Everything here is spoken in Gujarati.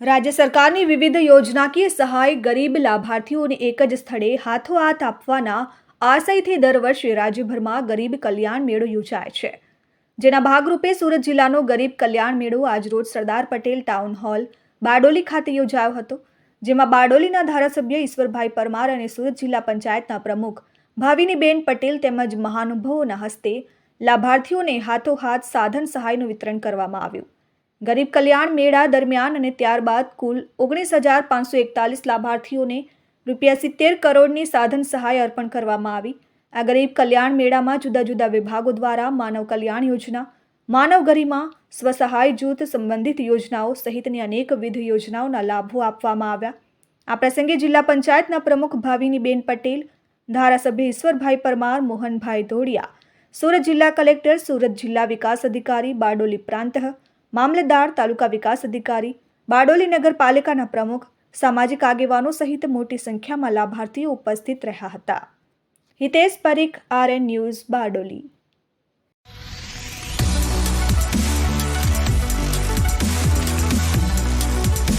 રાજ્ય સરકારની વિવિધ યોજનાકીય સહાય ગરીબ લાભાર્થીઓને એક જ સ્થળે હાથોહાથ આપવાના આશયથી દર વર્ષે રાજ્યભરમાં ગરીબ કલ્યાણ મેળો યોજાય છે. જેના ભાગરૂપે સુરત જિલ્લાનો ગરીબ કલ્યાણ મેળો આજરોજ સરદાર પટેલ ટાઉન હોલ, બારડોલી ખાતે યોજાયો હતો, જેમાં બારડોલીના ધારાસભ્ય ઈશ્વરભાઈ પરમાર અને સુરત જિલ્લા પંચાયતના પ્રમુખ ભાવિનીબેન પટેલ તેમજ મહાનુભાવોના હસ્તે લાભાર્થીઓને હાથોહાથ સાધન સહાયનું વિતરણ કરવામાં આવ્યું. ગરીબ કલ્યાણ મેળા દરમિયાન અને ત્યારબાદ કુલ ઓગણીસ હજાર પાંચસો એકતાલીસ લાભાર્થીઓને રૂપિયા સિત્તેર કરોડની સાધન સહાય અર્પણ કરવામાં આવી. આ ગરીબ કલ્યાણ મેળામાં જુદા જુદા વિભાગો દ્વારા માનવ કલ્યાણ યોજના, માનવ ગરિમા, સ્વસહાય જૂથ સંબંધિત યોજનાઓ સહિતની અનેકવિધ યોજનાઓના લાભો આપવામાં આવ્યા. આ પ્રસંગે જિલ્લા પંચાયતના પ્રમુખ ભાવિનીબેન પટેલ, ધારાસભ્ય ઈશ્વરભાઈ પરમાર, મોહનભાઈ ધોડિયા સુરત જિલ્લા કલેક્ટર, સુરત જિલ્લા વિકાસ અધિકારી, બારડોલી પ્રાંત મામલતદાર, તાલુકા વિકાસ અધિકારી, બારડોલી નગરપાલિકાના પ્રમુખ, સામાજિક આગેવાનો સહિત મોટી સંખ્યામાં લાભાર્થીઓ ઉપસ્થિત રહ્યા હતા. Hitesh Parikh, R N news, Bardoli.